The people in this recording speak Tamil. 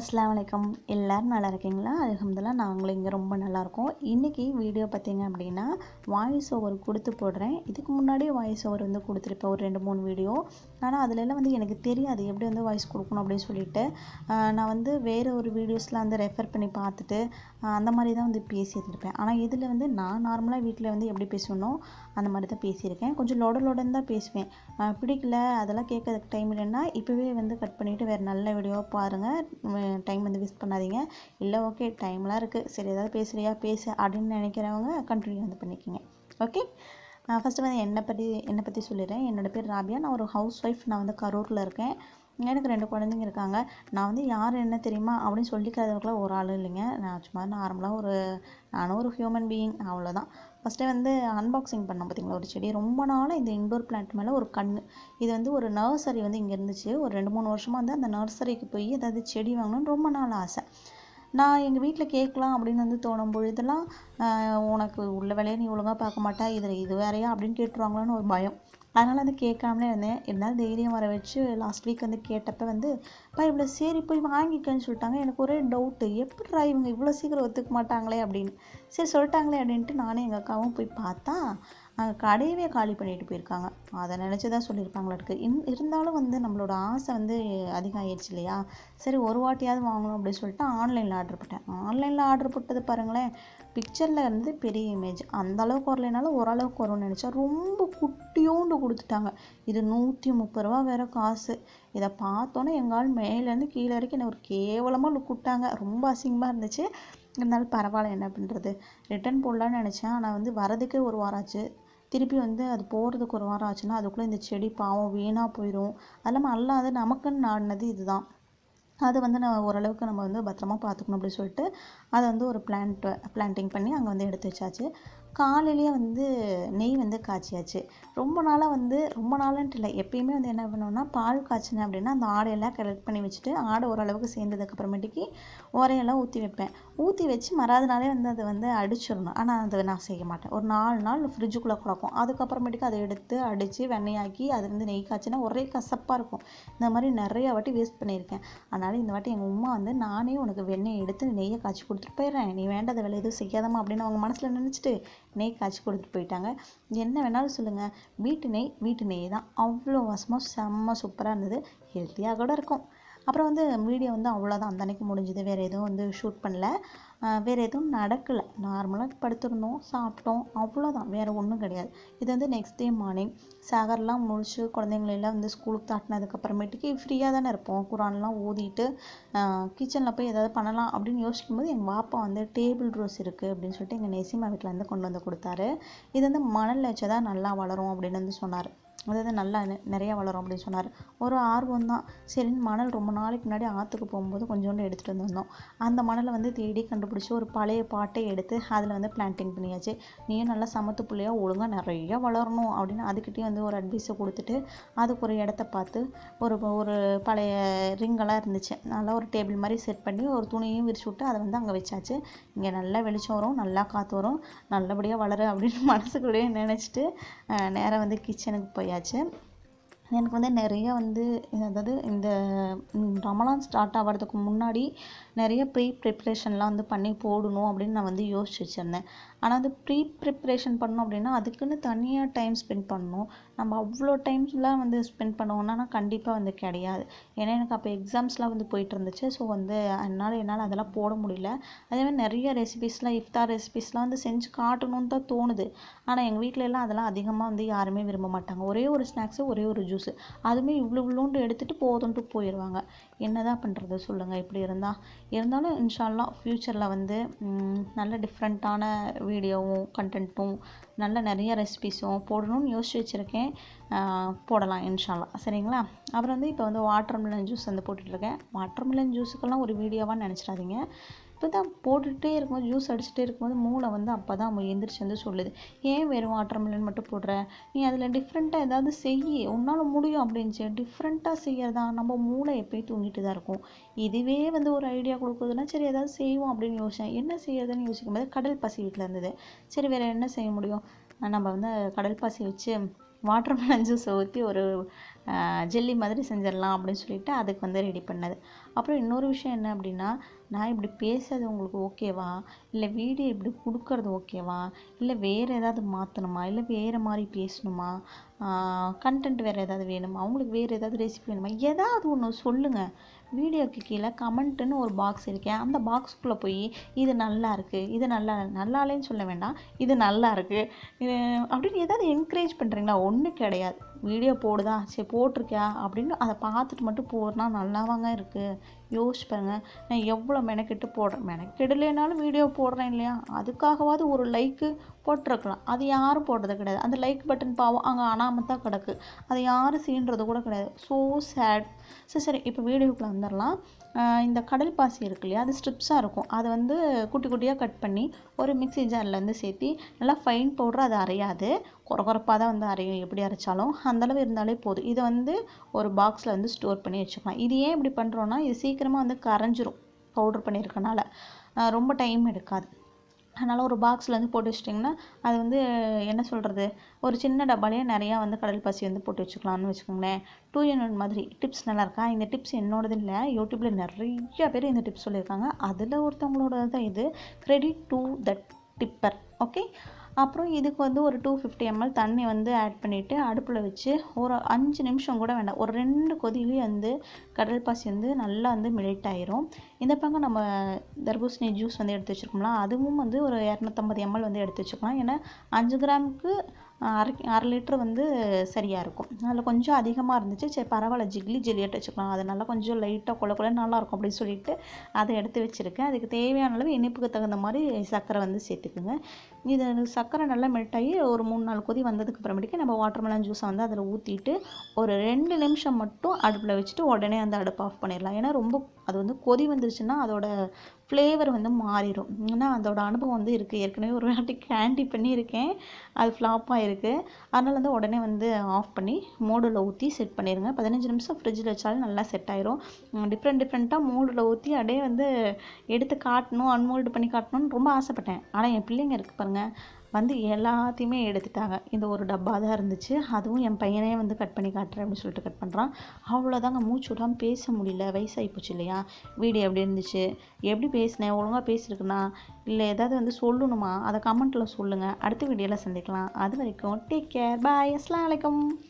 அஸ்லாம் வலைக்கம் எல்லோரும் நல்லா இருக்கீங்களா? அல்ஹம்துலில்லாஹ் நாங்களும் இங்கே ரொம்ப நல்லாயிருக்கோம் இன்றைக்கி வீடியோ பார்த்தீங்க அப்படின்னா வாய்ஸ் ஓவர் கொடுத்து போடுறேன். இதுக்கு முன்னாடியே வாய்ஸ் ஓவர் வந்து கொடுத்துருப்பேன். ஒரு ரெண்டு மூணு வீடியோ. ஆனால் அதிலெல்லாம் வந்து எனக்கு தெரியாது. எப்படி வந்து வாய்ஸ் கொடுக்கணும் அப்படின்னு சொல்லிட்டு. நான் வந்து வேறு ஒரு வீடியோஸ்லாம் வந்து ரெஃபர் பண்ணி பார்த்துட்டு அந்த மாதிரி தான் வந்து பேசிட்டு இருப்பேன் ஆனால் இதில் வந்து நான் நார்மலாக வீட்டில் வந்து எப்படி பேசணும் அந்த மாதிரி தான் பேசியிருக்கேன். கொஞ்சம் லொட லொடன்னு தான் பேசுவேன். பிடிக்கல அதெல்லாம் கேட்கறதுக்கு டைம் இல்லைன்னா இப்போவே வந்து கட் பண்ணிவிட்டு வேறு நல்ல வீடியோவாக பாருங்கள் டைம் வந்து வேஸ்ட் பண்ணாதீங்க. இல்லை ஓகே டைம்லாம் இருக்குது சரி ஏதாவது பேசுகிறியா பேசு அப்படின்னு நினைக்கிறவங்க கண்டினியூ வந்து பண்ணிக்கோங்க. ஓகே ஃபஸ்ட்டு வந்து என்னை பற்றி என்னை பற்றி சொல்லிடுறேன் என்னோடய பேர் ராபியா. நான் ஒரு ஹவுஸ் ஒய்ஃப் நான் வந்து கரூரில் இருக்கேன். எனக்கு ரெண்டு குழந்தைங்க இருக்காங்க. நான் வந்து யார் என்ன தெரியுமா அப்படின்னு சொல்லிக்கிறதுக்குலாம் ஒரு ஆள் இல்லைங்க. நான் சும்மா நார்மலாக ஒரு நானும் ஒரு ஹியூமன் பீயிங் அவ்வளோதான் ஃபஸ்ட்டே வந்து அன்பாக்சிங் பண்ணோம் பார்த்தீங்களா ஒரு செடி. ரொம்ப நாளாக இந்த இன்டோர் பிளான்ட் மேலே ஒரு கண் இது வந்து ஒரு நர்சரி வந்து இங்கே இருந்துச்சு. ஒரு ரெண்டு மூணு வருஷமாக வந்து அந்த நர்சரிக்கு போய் ஏதாவது செடி வாங்கணும்னு ரொம்ப நாள் ஆசை. நான் எங்கள் வீட்டில் கேட்கலாம் அப்படின்னு வந்து தோணும் பொழுதெல்லாம் உனக்கு உள்ள வேலையை நீ ஒழுங்காக பார்க்க மாட்டா இதில் இது வேறையா அப்படின்னு கேட்டுருவாங்களோன்னு ஒரு பயம். அதனால் வந்து கேட்காமலே இருந்தேன். இருந்தாலும் தைரியம் வர வச்சு லாஸ்ட் வீக் வந்து கேட்டப்ப வந்து பா இவ்வளோ சரி போய் வாங்கிக்கன்னு சொல்லிட்டாங்க. எனக்கு ஒரே டவுட்டு எப்படி இவங்க இவ்வளோ சீக்கிரம் ஒத்துக்க மாட்டாங்களே? அப்படின்னு. சரி சொல்லிட்டாங்களே அப்படின்ட்டு நானும் எங்கள் அக்காவும் போய் பார்த்தா அங்கே கடையவே காலி பண்ணிட்டு போயிருக்காங்க. அதை நினச்சி தான் சொல்லியிருப்பாங்களாட்டுக்கு இன் இருந்தாலும் வந்து நம்மளோட ஆசை வந்து அதிகம் ஆயிடுச்சு இல்லையா? சரி ஒரு வாட்டியாவது வாங்கணும் அப்படின்னு சொல்லிட்டு ஆன்லைனில் ஆர்டர் போட்டேன். ஆன்லைனில் ஆர்டர் போட்டது பாருங்களேன். பிக்சரில் இருந்து பெரிய இமேஜ் அந்த அளவுக்கு வரலைனாலும் ஓரளவுக்கு வரும்னு நினச்சா ரொம்ப குட்டியோண்டு கொடுத்துட்டாங்க. இது நூற்றி முப்பது ரூபா வேற காசு. இதை பார்த்தோன்னே எங்கால் மேலேருந்து கீழே வரைக்கும் என்ன ஒரு கேவலமாக லுக் விட்டாங்க. ரொம்ப அசிங்கமாக இருந்துச்சு. இருந்தாலும் பரவாயில்ல என்ன பண்ணுறது ரிட்டர்ன் போடலான்னு நினச்சேன். ஆனால் வந்து வரதுக்கே ஒரு வாரம் ஆச்சு. திருப்பி வந்து அது போகிறதுக்கு ஒரு வாரம் ஆச்சுன்னா அதுக்குள்ளே இந்த செடி பாவம் வீணாக போயிடும் அது இல்லாமல் அல்லாது நமக்குன்னு நாடினது இதுதான். அது வந்து நான் ஓரளவுக்கு நம்ம வந்து பத்திரமா பார்த்துக்கணும் அப்படின்னு சொல்லிட்டு அதை வந்து ஒரு பிளான்ட் பிளான்டிங் பண்ணி அங்கே வந்து எடுத்து வச்சாச்சு. காலையிலேயே வந்து நெய் வந்து காய்ச்சியாச்சு. ரொம்ப நாளாக வந்து ரொம்ப நாளான்ட்டு இல்லை. எப்பயுமே வந்து என்ன பண்ணுவோம்னா பால் காய்ச்சினேன் அப்படின்னா அந்த ஆடையெல்லாம் கலெக்ட் பண்ணி வச்சுட்டு ஆடை ஓரளவுக்கு சேர்ந்ததுக்கு அப்புறமேட்டுக்கு உரையெல்லாம் ஊற்றி வைப்பேன். ஊற்றி வச்சு மறாத நாளே வந்து அதை வந்து அடிச்சிடணும். ஆனால் அதை நான் செய்ய மாட்டேன். ஒரு நாலு நாள் ஃப்ரிட்ஜுக்குள்ளே கிடக்கும் அதுக்கப்புறமேட்டுக்கு அதை எடுத்து அடித்து வெண்ணையாக்கி அது வந்து நெய் காய்ச்சினா ஒரே கசப்பாக இருக்கும். இந்த மாதிரி நிறைய வாட்டி வேஸ்ட் பண்ணியிருக்கேன். அதனால் இந்த வாட்டி எங்கள் உமா வந்து நானே உனக்கு வெண்ணெய் எடுத்து நெய்யை காய்ச்சி கொடுத்துட்டு போயிடுறேன். நீ வேண்டாத வேலை எதுவும் செய்யாதம்மா அப்படின்னு அவங்க மனசில் நினச்சிட்டு நெய் காய்ச்சி கொடுத்துட்டு போயிட்டாங்க. என்ன வேணாலும் சொல்லுங்கள் வீட்டு நெய் வீட்டு நெய் தான் அவ்வளோ வாசமாக செம்ம சூப்பராக இருந்தது. ஹெல்த்தியாக கூட இருக்கும். அப்புறம் வந்து வீடியோ வந்து அவ்வளோதான் அந்த அன்றைக்கி முடிஞ்சுது. வேறு எதுவும் வந்து ஷூட் பண்ணல. வேறு எதுவும் நடக்கலை. நார்மலாக படுத்திருந்தோம் சாப்பிட்டோம். அவ்வளோதான் வேறு ஒன்றும் கிடையாது. இது வந்து நெக்ஸ்ட் டே மார்னிங் சாகர்லாம் முடிச்சு குழந்தைங்களெல்லாம் வந்து ஸ்கூலுக்கு தாட்டினதுக்கப்புறமேட்டுக்கு ஃப்ரீயாக தானே இருப்போம். குரான்லாம் ஓதிட்டு கிச்சனில் போய் எதாவது பண்ணலாம் அப்படின்னு யோசிக்கும் போது எங்கள் பாப்பா வந்து டேபிள் ரோஸ் இருக்குது அப்படின்னு சொல்லிட்டு எங்கள் நெசிமா வீட்டில் வந்து கொண்டு வந்து கொடுத்தாரு. இது வந்து மணலில் வச்சா தான் நல்லா வளரும் அப்படின்னு வந்து சொன்னார். அதாவது நல்லா நெ- நிறையா வளரும் அப்படின்னு சொன்னார். ஒரு ஆர்வம் தான். சரின்னு மணல் ரொம்ப நாளைக்கு முன்னாடி ஆற்றுக்கு போகும்போது கொஞ்சோண்டு எடுத்துகிட்டு வந்திருந்தோம். அந்த மணலை வந்து தேடி கண்டுபிடிச்சி ஒரு பழைய பாட்டை எடுத்து அதில் வந்து பிளான்டிங் பண்ணியாச்சு. நீயும் நல்லா சமத்து பிள்ளையாக ஒழுங்காக நிறைய வளரணும் அப்படின்னு அதுக்கிட்டேயும் வந்து ஒரு அட்வைஸை கொடுத்துட்டு அதுக்கு ஒரு இடத்த பார்த்து ஒரு ஒரு பழைய ரிங்கெல்லாம் இருந்துச்சு. நல்லா ஒரு டேபிள் மாதிரி செட் பண்ணி ஒரு துணியும் விரிச்சு விட்டு அதை வந்து அங்கே வச்சாச்சு. இங்கே நல்லா வெளிச்சம் வரும் நல்லா காற்று வரும். நல்லபடியாக வளரு அப்படின்னு மனசுக்குள்ளேயே நினச்சிட்டு நேராக வந்து கிச்சனுக்கு போய் ஆகியாச்சு எனக்கு வந்து நிறைய வந்து அதாவது இந்த ரமலான் ஸ்டார்ட் ஆகிறதுக்கு முன்னாடி நிறைய ப்ரீ ப்ரிப்ரேஷன்லாம் வந்து பண்ணி போடணும் அப்படின்னு நான் வந்து யோசிச்சு வச்சுருந்தேன். ஆனால் அது ப்ரீ ப்ரிப்ரேஷன் பண்ணோம் அப்படின்னா அதுக்குன்னு தனியாக டைம் ஸ்பெண்ட் பண்ணணும். நம்ம அவ்வளோ டைம்ஸ்லாம் வந்து ஸ்பெண்ட் பண்ணுவோம்னா கண்டிப்பாக வந்து கிடையாது. ஏன்னா எனக்கு அப்போ எக்ஸாம்ஸ்லாம் வந்து போயிட்டு இருந்துச்சு. ஸோ வந்து அதனால் என்னால் அதெல்லாம் போட முடியல. அதே மாதிரி நிறைய ரெசிபிஸ்லாம் இஃப்தார் ரெசிபிஸ்லாம் வந்து செஞ்சு காட்டணும்னு தான் தோணுது. ஆனால் எங்கள் வீட்டிலலாம் எல்லாம் அதெல்லாம் அதிகமாக வந்து யாருமே விரும்ப மாட்டாங்க. ஒரே ஒரு ஸ்நாக்ஸு ஒரே ஒரு ஜூஸு அதுவுமே இவ்வளோ இவ்வளோண்டு எடுத்துகிட்டு போதும்ட்டு போயிடுவாங்க என்னதான் பண்ணுறது சொல்லுங்கள் இப்படி இருந்தால் இருந்தாலும் இன்ஷால்லாம் ஃப்யூச்சரில் வந்து நல்ல டிஃப்ரெண்ட்டான வீடியோவும் கண்டென்ட்டும் நல்ல நிறைய ரெசிபிஸும் போடணும்னு யோசிச்சு வச்சுருக்கேன். போடலாம் இன்ஷால்லா. சரிங்களா? அப்புறம் வந்து இப்போ வந்து வாட்டர் மிலன் ஜூஸ் வந்து போட்டுட்ருக்கேன் வாட்டர் மிலன் ஜூஸுக்கெல்லாம் ஒரு வீடியோவாக நினச்சிடாதீங்க. இப்போ தான் போட்டுகிட்டே இருக்கும்போது ஜூஸ் அடிச்சுட்டே இருக்கும்போது மூளை வந்து அப்போ தான் எந்திரிச்சு வந்து சொல்லுது. ஏன் வெறும் வாட்டர் மிலன் மட்டும் போடுற? நீ அதில் டிஃப்ரெண்ட்டாக ஏதாவது செய் உன்னால் முடியும் அப்படின்ச்சு டிஃப்ரெண்ட்டாக செய்யறதா நம்ம மூளை எப்பயும் தூங்கிட்டு தான் இருக்கும். இதுவே வந்து ஒரு ஐடியா கொடுக்குதுன்னா சரி ஏதாவது செய்வோம் அப்படின்னு யோசிச்சேன் என்ன செய்யறதுன்னு யோசிக்கும் போது கடல் பசி வீட்டில் இருந்தது. சரி வேறு என்ன செய்ய முடியும்? நம்ம வந்து கடல் பாசி வச்சு வாட்டர் மெலன் ஜூஸை ஊற்றி ஒரு ஜெல்லி மாதிரி செஞ்சிடலாம் அப்படின்னு சொல்லிட்டு அதுக்கு வந்து ரெடி பண்ணது. அப்புறம் இன்னொரு விஷயம் என்ன அப்படின்னா நான் இப்படி பேசுறது உங்களுக்கு ஓகேவா? இல்லை வீடியோ இப்படி கொடுக்கறது ஓகேவா? இல்லை வேறு ஏதாவது மாற்றணுமா இல்லை வேறு மாதிரி பேசணுமா? கண்டென்ட் வேறு ஏதாவது வேணுமா? அவங்களுக்கு வேறு ஏதாவது ரெசிபி வேணுமா? ஏதாவது ஒன்று சொல்லுங்கள் வீடியோக்கு கீழே கமெண்ட்டுன்னு ஒரு பாக்ஸ் இருக்கேன் அந்த பாக்ஸ்க்குள்ளே போய் இது நல்லா இருக்குது இது நல்லா நல்லாலேன்னு சொல்ல வேண்டாம் இது நல்லா இருக்குது அப்படின்னு ஏதாவது என்கரேஜ் பண்ணுறீங்களா ஒன்றும் கிடையாது. வீடியோ போடுதா? சரி போட்டிருக்கியா? அப்படின்னு அதை பார்த்துட்டு மட்டும் போடுறனா நல்லாவாங்க இருக்குது யோசிச்சு பாருங்கள் நான் எவ்வளோ மெனக்கெட்டு போடுறேன். மெனக்கெடலைனாலும் வீடியோ போடுறேன் இல்லையா? அதுக்காகவாவது ஒரு லைக்கு போட்டிருக்கலாம். அது யாரும் போடுறது கிடையாது. அந்த லைக் பட்டன் பாவம் அங்கே அனாமத்தான் கிடக்கு. அதை யாரும் சீன்றது கூட கிடையாது. ஸோ சேட் சரி சரி. இப்போ வீடியோக்குள்ளே வந்துடலாம் இந்த கடல் பாசி இருக்கு இல்லையா? அது ஸ்ட்ரிப்ஸாக இருக்கும். அதை வந்து குட்டி குட்டியாக கட் பண்ணி ஒரு மிக்ஸி வந்து சேர்த்தி நல்லா ஃபைன் பவுடர் அது அரையாது. குறகுறப்பாக தான் வந்து அரையும். எப்படி அரைச்சாலும் அந்தளவு இருந்தாலே போதும். இதை வந்து ஒரு பாக்ஸில் வந்து ஸ்டோர் பண்ணி வச்சுக்கலாம். இது ஏன் இப்படி பண்ணுறோன்னா இது சீக்கிரமாக வந்து கரைஞ்சிரும். பவுட்ரு பண்ணியிருக்கனால ரொம்ப டைம் எடுக்காது. அதனால் ஒரு பாக்ஸில் வந்து போட்டு வச்சிட்டிங்கன்னா அது வந்து என்ன சொல்கிறது ஒரு சின்ன டப்பாலேயே நிறையா வந்து கடல் பாசி வந்து போட்டு வச்சுக்கலாம்னு வச்சுக்கோங்களேன். டூ இன் ஒன் மாதிரி டிப்ஸ் நல்லாயிருக்கா இந்த டிப்ஸ் என்னோடது இல்லை. யூடியூப்பில் நிறைய பேர் இந்த டிப்ஸ் சொல்லியிருக்காங்க. அதில் ஒருத்தவங்களோட தான் இது. Credit to that tipper okay அப்புறம் இதுக்கு வந்து ஒரு டூ ஃபிஃப்டி எம்எல் தண்ணி வந்து ஆட் பண்ணிவிட்டு அடுப்பில் வச்சு ஒரு அஞ்சு நிமிஷம் கூட வேண்டாம். ஒரு ரெண்டு கொதியிலேயே வந்து கடல் பாசி வந்து நல்லா வந்து மெல்ட் ஆயிரும். இந்த பக்கம் நம்ம தர்பூசணி ஜூஸ் வந்து எடுத்து வச்சுருக்கோம்ல அதுவும் வந்து ஒரு இரநூத்தம்பது எம்எல் வந்து எடுத்து வச்சுக்கலாம். ஏன்னா அஞ்சு கிராமுக்கு அரை அரை லிட்ரு வந்து சரியாக இருக்கும். அதில் கொஞ்சம் அதிகமாக இருந்துச்சு. சரி பரவாயில்ல ஜிக்லி ஜெல்லியட் வச்சுக்கலாம். அது நல்லா கொஞ்சம் லைட்டாக கொல கொல நல்லாயிருக்கும் அப்படின்னு சொல்லிட்டு அதை எடுத்து வச்சுருக்கேன். அதுக்கு தேவையான அளவு இனிப்புக்கு தகுந்த மாதிரி சர்க்கரை வந்து சேர்த்துக்குங்க. இது சர்க்கரை நல்லா மெல்ட் ஆகி ஒரு மூணு நாலு கொதி வந்ததுக்கு அப்புறமேட்டுக்கு நம்ம வாட்டர்மெலன் ஜூஸை வந்து அதில் ஊற்றிட்டு ஒரு ரெண்டு நிமிஷம் மட்டும் அடுப்பில் வச்சுட்டு உடனே அந்த அடுப்பு ஆஃப் பண்ணிடலாம். ஏன்னா ரொம்ப அது வந்து கொதி வந்துருச்சுன்னா அதோட ஃப்ளேவர் வந்து மாறிடும் ஏன்னா அதோட அனுபவம் வந்து இருக்குது ஏற்கனவே ஒரு வாட்டி கேண்டி பண்ணியிருக்கேன். அது ஃப்ளாப்பாக இருக்குது அதனால் வந்து உடனே வந்து ஆஃப் பண்ணி மோடில் ஊற்றி செட் பண்ணிடுங்க பதினஞ்சு நிமிஷம் ஃப்ரிட்ஜில் வச்சாலும் நல்லா செட் ஆயிரும். டிஃப்ரெண்ட் டிஃப்ரெண்ட்டாக மோடில் ஊற்றி அப்படியே வந்து எடுத்து காட்டணும் அன்மோல்டு பண்ணி காட்டணும்னு ரொம்ப ஆசைப்பட்டேன். ஆனால் என் பிள்ளைங்க இருக்குது பாருங்கள் வந்து எல்லாத்தையுமே எடுத்துட்டாங்க. இந்த ஒரு டப்பா தான் இருந்துச்சு. அதுவும் என் பையனே வந்து கட் பண்ணி காட்டுறேன் அப்படின்னு சொல்லிட்டு கட் பண்ணுறான் அவ்வளோதாங்க மூச்சு விடாமல் பேச முடியல. வயசாகி போச்சு இல்லையா? வீடியோ எப்படி இருந்துச்சு? எப்படி பேசினேன்? ஒழுங்காக பேசியிருக்குண்ணா? இல்லை ஏதாவது வந்து சொல்லணுமா? அதை கமெண்ட்டில் சொல்லுங்கள் அடுத்த வீடியோவில் சந்திக்கலாம். அது வரைக்கும் டேக் கேர் பாய் அஸ்லாம் வலைக்கம்